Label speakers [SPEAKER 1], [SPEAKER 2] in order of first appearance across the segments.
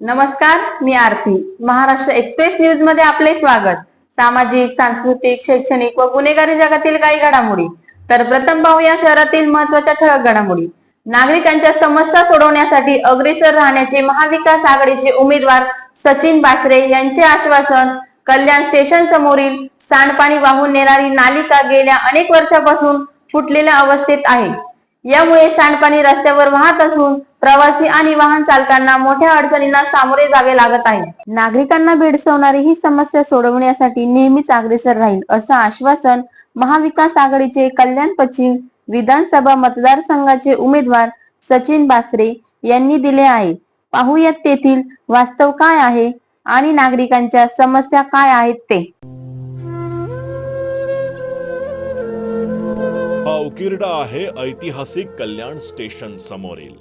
[SPEAKER 1] नमस्कार मी आरती. महाराष्ट्र एक्सप्रेस न्यूजमध्ये आपले स्वागत. सामाजिक सांस्कृतिक शैक्षणिक व गुन्हेगारी जगातील काही घडामोडी. तर प्रथम पाहूया शहरातील महत्त्वाच्या ठळक घडामोडी. नागरिकांच्या समस्या सोडवण्यासाठी अग्रेसर राहण्याचे महाविकास आघाडीचे उमेदवार सचिन बासरे यांचे आश्वासन कल्याण स्टेशन समोरील सांडपाणी वाहून नेणारी नालिका गेल्या अनेक वर्षापासून फुटलेल्या अवस्थेत आहे. यामुळे सांडपाणी रस्त्यावर वाहत असून प्रवासी आणि वाहन चालकांना मोठ्या अडचणींना सामोरे जावे लागत आहे. नागरिकांना भेडसवणारी ही समस्या सोडवण्यासाठी नेहमीच अग्रेसर राहील असं आश्वासन महाविकास आघाडीचे कल्याण पश्चिम विधानसभा मतदारसंघाचे उमेदवार सचिन बासरे यांनी दिले आहे. पाहूयात तेथील वास्तव काय आहे आणि नागरिकांच्या समस्या काय आहेत ते.
[SPEAKER 2] उकिरडा आहे ऐतिहासिक कल्याण स्टेशन समोरील.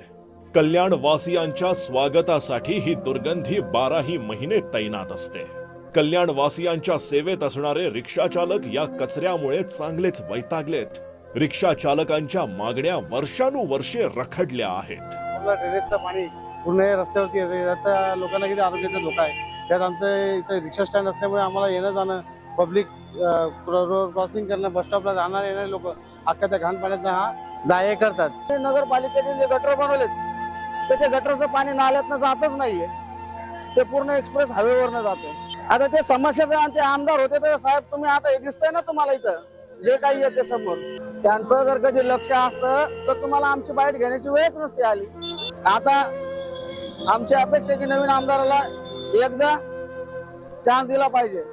[SPEAKER 2] कल्याण वासियांच्या स्वागतासाठी ही दुर्गंधी बाराही महिने तैनात असते. कल्याण वासियांच्या सेवेत असणारे रिक्षा चालक या कचऱ्यामुळे चांगलेच वैतागलेत. रिक्षा चालकांच्या मागण्या वर्षानुवर्षे रखडल्या आहेत.
[SPEAKER 3] ड्रेनेजचं पाणी पूर्ण रस्त्यावरती येते. लोकांना किती आरोग्याचा धोका आहे. त्यात आमचं इथं रिक्षा स्टँड असल्यामुळे आम्हाला येणं जाणं पब्लिक रोड क्रॉसिंग करणं बस स्टॉपला जाणारे येणारे लोक अख्ख्या त्या घाण पाण्यात हा जाय करतात.
[SPEAKER 4] ते नगरपालिकेने जे गटर बनवलेत तर ते गटरचं पाणी नाल्यातनं जातच नाहीये. ते पूर्ण एक्सप्रेस हायवेवरनं जाते आता ते समस्याचं आणि ते आमदार होते तर साहेब तुम्ही आता हे दिसतंय ना तुम्हाला इथं? जे काही येते समोर. त्यांचं जर कधी लक्ष असतं तर तुम्हाला आमची बाईट घेण्याची वेळच नसते आली. आता आमची अपेक्षा की नवीन आमदाराला एकदा चान्स दिला पाहिजे.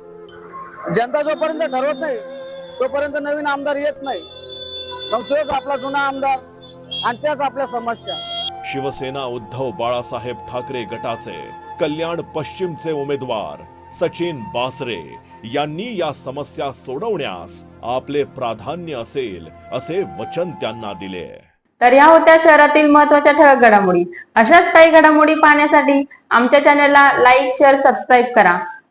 [SPEAKER 4] जनता जोपर्यंत ठरवत नाही तोपर्यंत नवीन आमदार येत नाही. मग तोच आपला जुना आमदार आणि त्याच आपल्या समस्या.
[SPEAKER 2] शिवसेना उद्धव बाळासाहेब ठाकरे गटाचे कल्याण पश्चिमचे उमेदवार सचिन बासरे यांनी या समस्या सोडवण्यास आपले प्राधान्य असेल असे वचन त्यांना दिले.
[SPEAKER 1] तर या होत्या शहरातील महत्त्वाच्या ठळक घडामोडी. अशाच काही घडामोडी पाहण्यासाठी आमच्या चॅनलला लाईक शेअर सबस्क्राईब करा.